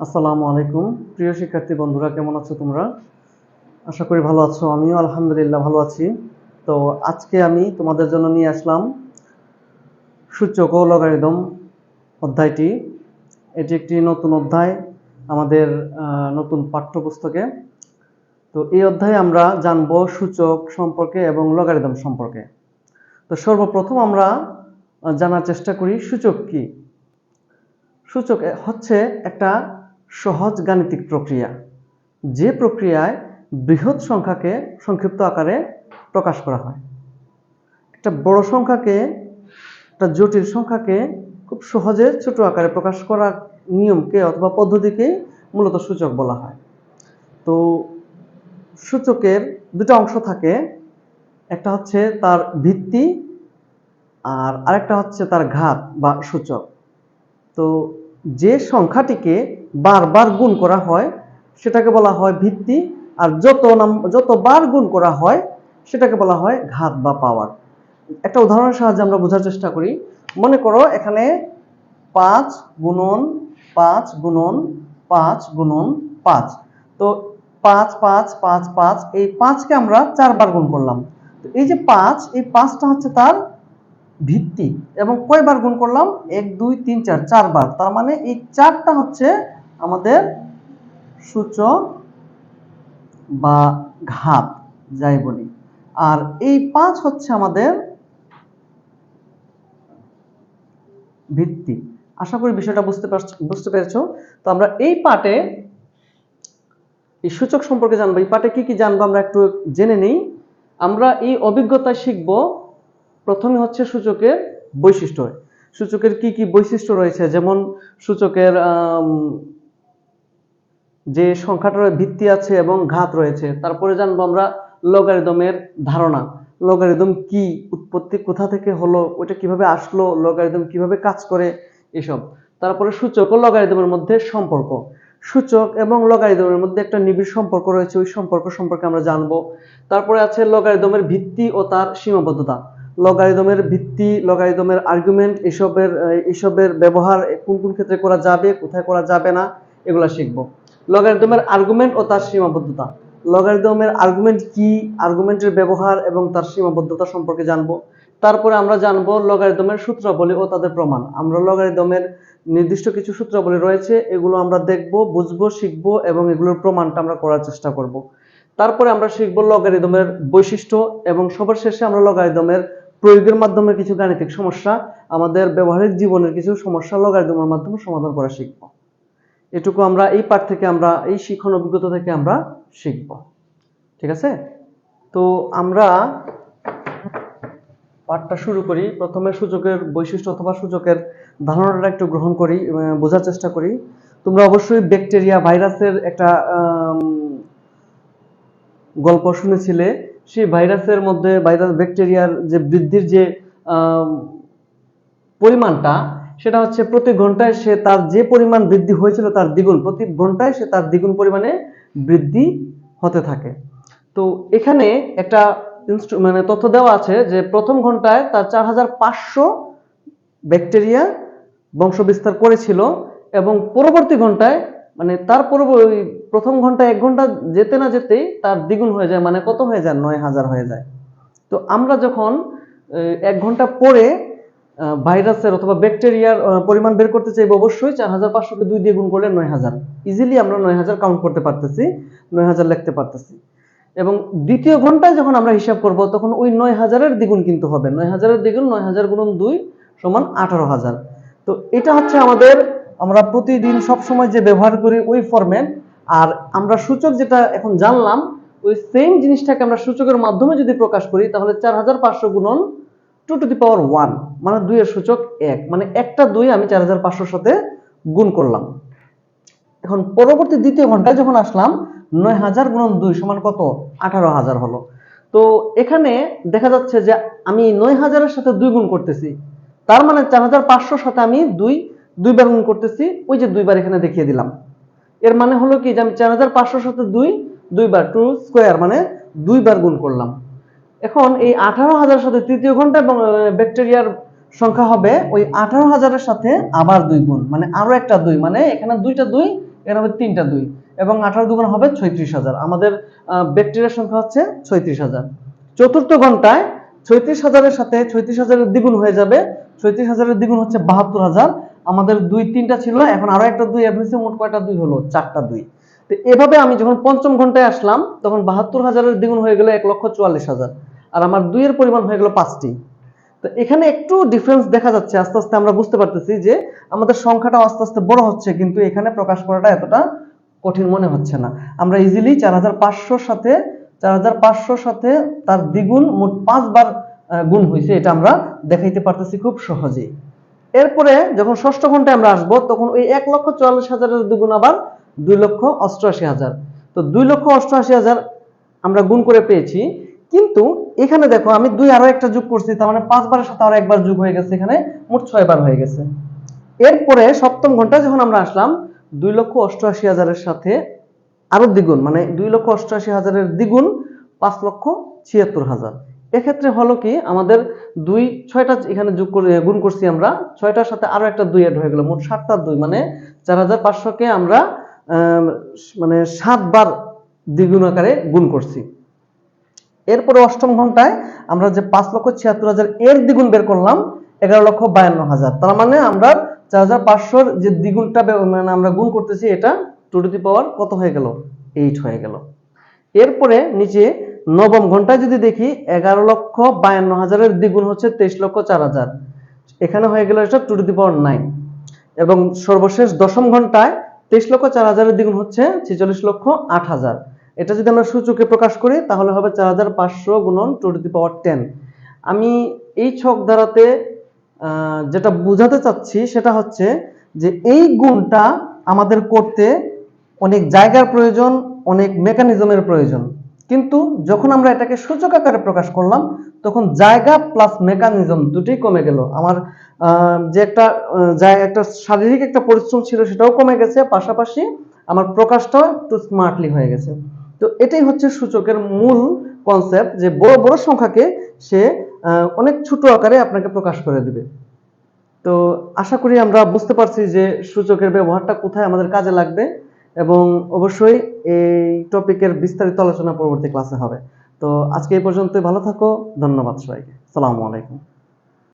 আসসালামু আলাইকুম। প্রিয় শিক্ষার্থী বন্ধুরা, কেমন আছো তোমরা? আশা করি ভালো আছো। আমিও আলহামদুলিল্লাহ ভালো আছি। তো আজকে আমি তোমাদের জন্য নিয়ে আসলাম সূচক ও লগারিদম অধ্যায়টি। এটি একটি নতুন অধ্যায় আমাদের নতুন পাঠ্যপুস্তকে। তো এই অধ্যায়ে আমরা জানব সূচক সম্পর্কে এবং লগারিদম সম্পর্কে। তো সর্বপ্রথম আমরা জানার চেষ্টা করি সূচক কি? সূচক হচ্ছে একটা সহজ গাণিতিক প্রক্রিয়া। যে প্রক্রিয়ায় বৃহৎ সংখ্যাকে সংক্ষিপ্ত আকারে প্রকাশ করা হয়। একটা বড় সংখ্যাকে, একটা জটিল সংখ্যাকে খুব সহজে ছোট আকারে প্রকাশ করার নিয়মকে অথবা পদ্ধতিকে মূলত সূচক বলা হয়। তো সূচকের দুটো অংশ থাকে। একটা হচ্ছে তার ভিত্তি আর আরেকটা হচ্ছে তার ঘাত বা সূচক। তো যে সংখ্যাটিকে বারবার গুণ করা হয়, সেটাকে বলা হয় ভিত্তি, আর যত নাম, যতবার গুণ করা হয়, সেটাকে বলা হয় ঘাত বা পাওয়ার। একটা উদাহরণের সাহায্যে আমরা বোঝার চেষ্টা করি। মনে করো এখানে পাঁচ গুণন পাঁচ গুণন পাঁচ গুণন পাঁচ। তো পাঁচ পাঁচ পাঁচ পাঁচ, এই পাঁচকে আমরা চারবার গুণ করলাম। তো এই যে পাঁচ, এই পাঁচটা হচ্ছে তার ভিত্তি এবং কয়বার গুণ করলাম? এক, দুই, তিন, চার, চারবার। তার মানে এই চারটা হচ্ছে আমাদের সূচক বা ঘাত, যাই বলি। আর এই পাঁচ হচ্ছে আমাদের ভিত্তি। আশা করি বিষয়টা বুঝতে পারছ, বুঝতে পেরেছ? তো আমরা এই পার্টে এই সূচক সম্পর্কে জানব। এই পার্টে কি কি জানব আমরা একটু জেনে নিই। আমরা এই অভিজ্ঞতায় শিখব প্রথমে হচ্ছে সূচকের বৈশিষ্ট্য। সূচকের কি কি বৈশিষ্ট্য রয়েছে? যেমন সূচকের যে সংখ্যাটার ভিত্তি আছে এবং ঘাত রয়েছে, তারপরে জানব আমরা লগারিদমের ধারণা। লগারিদম কি? উৎপত্তি কোথা থেকে হলো? ওটা কীভাবে আসলো? লগারিদম কীভাবে কাজ করে? এসব। তারপরে সূচক ও লগারিদমের মধ্যে সম্পর্ক। সূচক এবং লগারিদমের মধ্যে একটা নিবিড় সম্পর্ক রয়েছে, ওই সম্পর্ক সম্পর্কে আমরা জানব। তারপরে আছে লগারিদমের ভিত্তি ও তার সীমাবদ্ধতা। লগারিদমের ভিত্তি লগারিদমের আর্গুমেন্ট এসবের এসবের ব্যবহার, কোন কোন ক্ষেত্রে করা যাবে, কোথায় করা যাবে না, এগুলা শিখব। লগারিদমের আর্গুমেন্ট ও তার সীমাবদ্ধতা। লগারিদমের আর্গুমেন্ট কি আর্গুমেন্টের ব্যবহার এবং তার সীমাবদ্ধতা সম্পর্কে জানব। তারপরে আমরা জানব লগারিদমের সূত্রাবলী ও তাদের প্রমাণ। আমরা লগারিদমের নির্দিষ্ট কিছু সূত্রাবলী রয়েছে, এগুলো আমরা দেখব, বুঝব, শিখব এবং এগুলোর প্রমাণটা আমরা করার চেষ্টা করব। তারপরে আমরা শিখব লগারিদমের বৈশিষ্ট্য এবং সবার শেষে আমরা লগারিদমের প্রয়োগের মাধ্যমে কিছু গাণিতিক সমস্যা আমাদের ব্যবহারিক জীবনের কিছু সমস্যা লগারিদমের মাধ্যমে সমাধান করা শিখব। এটুকু আমরা এই পাঠ থেকে আমরা, এই শিক্ষণ অভিজ্ঞতা থেকে আমরা শিখব। ঠিক আছে? তো আমরা পাঠটা শুরু করি। প্রথমে সূচকের বৈশিষ্ট্য অথবা সূচকের ধারণাটা একটু গ্রহণ করি বোঝার চেষ্টা করি। তোমরা অবশ্যই ব্যাকটেরিয়া ভাইরাসের একটা গল্প শুনেছিলে। সেই ভাইরাসের মধ্যে, ভাইরাস ব্যাকটেরিয়ার যে বৃদ্ধির যে পরিমাণটা, সেটা হচ্ছে প্রতি ঘন্টায় সে তার যে পরিমাণ বৃদ্ধি হয়েছিল তার দ্বিগুণ। প্রতি ঘন্টায় সে তার দ্বিগুণ পরিমাণে বৃদ্ধি হতে থাকে। তো এখানে একটা মানে তথ্য দেওয়া আছে যে প্রথম ঘন্টায় তার চার হাজার পাঁচশো ব্যাকটেরিয়া বংশবিস্তার করেছিল এবং পরবর্তী ঘন্টায় মানে তার পরবর্তী প্রথম ঘণ্টা, এক ঘণ্টা যেতে না যেতেই তার দ্বিগুণ হয়ে যায় মানে কত হয়ে যায়? নয় হাজার হয়ে যায়। তো আমরা যখন এক ঘণ্টা পরে ভাইরাসের অথবা ব্যাকটেরিয়ার পরিমাণ বের করতে চাইব অবশ্যই, চার হাজার পাঁচশোকে দুই দিয়ে গুণ করলে নয় হাজার। ইজিলি আমরা নয় হাজার কাউন্ট করতে পারতেছি, নয় হাজার লিখতে পারতেছি। এবং দ্বিতীয় ঘন্টায় যখন আমরা হিসাব করব, তখন ওই নয় হাজারের দ্বিগুণ কিন্তু হবে। নয় হাজারের দ্বিগুণ, নয় হাজার গুণ দুই সমান আঠারো হাজার। তো এটা হচ্ছে আমাদের, আমরা প্রতিদিন সব সময় যে ব্যবহার করি ওই ফরম্যাট আর আমরা সূচক যেটা এখন জানলাম, ওই সেম জিনিসটাকে আমরা সূচকের মাধ্যমে যদি প্রকাশ করি, তাহলে চার হাজার পাঁচশো গুণন two to the power one মানে দুইয়ের সূচক এক মানে একটা দুই আমি চার হাজার পাঁচশোর সাথে গুণ করলাম। এখন পরবর্তী দ্বিতীয় ঘন্টায় যখন আসলাম, নয় হাজার গুণন দুই সমান কত? আঠারো হাজার হলো। তো এখানে দেখা যাচ্ছে যে আমি নয় হাজারের সাথে দুই গুণ করতেছি, তার মানে চার হাজার পাঁচশোর সাথে আমি দুই, দুইবার গুণ করতেছি, ওই যে দুইবার এখানে দেখিয়ে দিলাম। এর মানে হলো কি যে আমি চার হাজার পাঁচশোর সাথে দুই, দুইবার টু স্কোয়ার মানে দুইবার গুণ করলাম। এখন এই আঠারো হাজার সাথে তৃতীয় ঘণ্টা এবং ব্যাকটেরিয়ার সংখ্যা হবে ওই আঠারো হাজারের সাথে আবার দুই গুণ মানে আরও একটা দুই মানে এখানে দুইটা দুই, এখানে হবে তিনটা দুই এবং আঠারো দুগুণ হবে ছয়ত্রিশ হাজার। আমাদের ব্যাকটেরিয়ার সংখ্যা হচ্ছে ছয়ত্রিশ হাজার। চতুর্থ ঘন্টায় ছয়ত্রিশ হাজারের সাথে ছয়ত্রিশ হাজারের দ্বিগুণ হয়ে যাবে। ছয়ত্রিশ হাজারের দ্বিগুণ হচ্ছে বাহাত্তর হাজার। আমাদের দুই, তিনটা ছিল, এখন আরও একটা দুই হয়েছে, মোট কয়টা দুই হলো? চারটা দুই। তো এভাবে আমি যখন পঞ্চম ঘন্টায় আসলাম, তখন বাহাত্তর হাজারের দ্বিগুণ হয়ে গেল এক লক্ষ চুয়াল্লিশ হাজার, আর আমার দুইয়ের পরিমাণ হয়ে গেল পাঁচটি। তো এখানে একটু ডিফারেন্স দেখা যাচ্ছে, আস্তে আস্তে আমরা বুঝতে পারতেছি যে আমাদের সংখ্যাটা আস্তে আস্তে বড় হচ্ছে, কিন্তু এখানে প্রকাশ করাটা এতটা কঠিন মনে হচ্ছে না। আমরা ইজিলি চার হাজার পাঁচশোর সাথে, চার হাজার পাঁচশোর সাথে তার দ্বিগুণ মোট পাঁচবার গুণ হয়েছে, এটা আমরা দেখাইতে পারতেছি খুব সহজেই। এরপরে যখন ষষ্ঠ ঘন্টায় আমরা আসব, তখন ওই এক লক্ষ চুয়াল্লিশ হাজারের দ্বিগুণ আবার দুই লক্ষ অষ্টআশি হাজার। তো দুই লক্ষ অষ্টআশি হাজার আমরা গুণ করে পেয়েছি। কিন্তু এখানে দেখো, আমি দুই আরও একটা যোগ করছি, তার মানে পাঁচবারের সাথে আরও একবার যোগ হয়ে গেছে এখানে, মোট ছয় বার হয়ে গেছে। এরপরে সপ্তম ঘন্টায় যখন আমরা আসলাম, দুই লক্ষ অষ্টআশি হাজারের সাথে আরও দ্বিগুণ মানে দুই লক্ষ অষ্টআশি হাজারের দ্বিগুণ পাঁচ লক্ষ ছিয়াত্তর হাজার। এক্ষেত্রে হলো কি, আমাদের দুই, ছয়টা এখানে যোগ করে, গুণ করছি আমরা, ছয়টার সাথে আরও একটা দুই অ্যাড হয়ে গেল, মোট সাতটা দুই মানে চার হাজার পাঁচশোকে আমরা মানে সাতবার দ্বিগুণ আকারে গুণ করছি। এরপরে অষ্টম ঘন্টায় আমরা যে পাঁচ লক্ষ ছিয়াত্তর হাজার এর দ্বিগুণ বের করলাম, এগারো লক্ষ বায়ান্ন হাজার। তার মানে আমরা চার হাজার পাঁচশোর যে দ্বিগুণটা মানে আমরা গুণ করতেছি, এটা টু টু দি পাওয়ার কত হয়ে গেল? এইট হয়ে গেল। এরপরে নিচে নবম ঘন্টায় যদি দেখি এগারো লক্ষ বায়ান্ন হাজারের দ্বিগুণ হচ্ছে তেইশ লক্ষ চার হাজার। এখানে হয়ে গেল এটা two to the power nine এবং সর্বশেষ দশম ঘন্টায় তেইশ লক্ষ চার হাজারের দ্বিগুণ হচ্ছে ছেচল্লিশ লক্ষ আট হাজার। এটা যদি আমরা সূচকে প্রকাশ করি, তাহলে হবে চার হাজার পাঁচশো গুণন two to the power ten. আমি এই ছক দ্বারাতে যেটা বোঝাতে চাচ্ছি সেটা হচ্ছে যে এই গুণটা আমাদের করতে অনেক জায়গার প্রয়োজন, অনেক মেকানিজমের প্রয়োজন। কিন্তু যখন আমরা এটাকে সূচক আকারে প্রকাশ করলাম, তখন জায়গা প্লাস মেকানিজম দুটোই কমে গেল। আমার যে একটা একটা শারীরিক একটা পরিশ্রম ছিল সেটাও কমে গেছে। পাশাপাশি আমার প্রকাশটাও একটু স্মার্টলি হয়ে গেছে। তো এটাই হচ্ছে সূচকের মূল কনসেপ্ট যে বড় বড় সংখ্যাকে সে অনেক ছোট আকারে আপনাকে প্রকাশ করে দিবে। তো আশা করি আমরা বুঝতে পারছি যে সূচকের ব্যবহারটা কোথায় আমাদের কাজে লাগবে। এবং অবশ্যই এই টপিকের বিস্তারিত আলোচনা পরবর্তী ক্লাসে হবে। তো আজকে এই পর্যন্ত ভালো থাকো, ধন্যবাদ সবাইকে। সালামু আলাইকুম।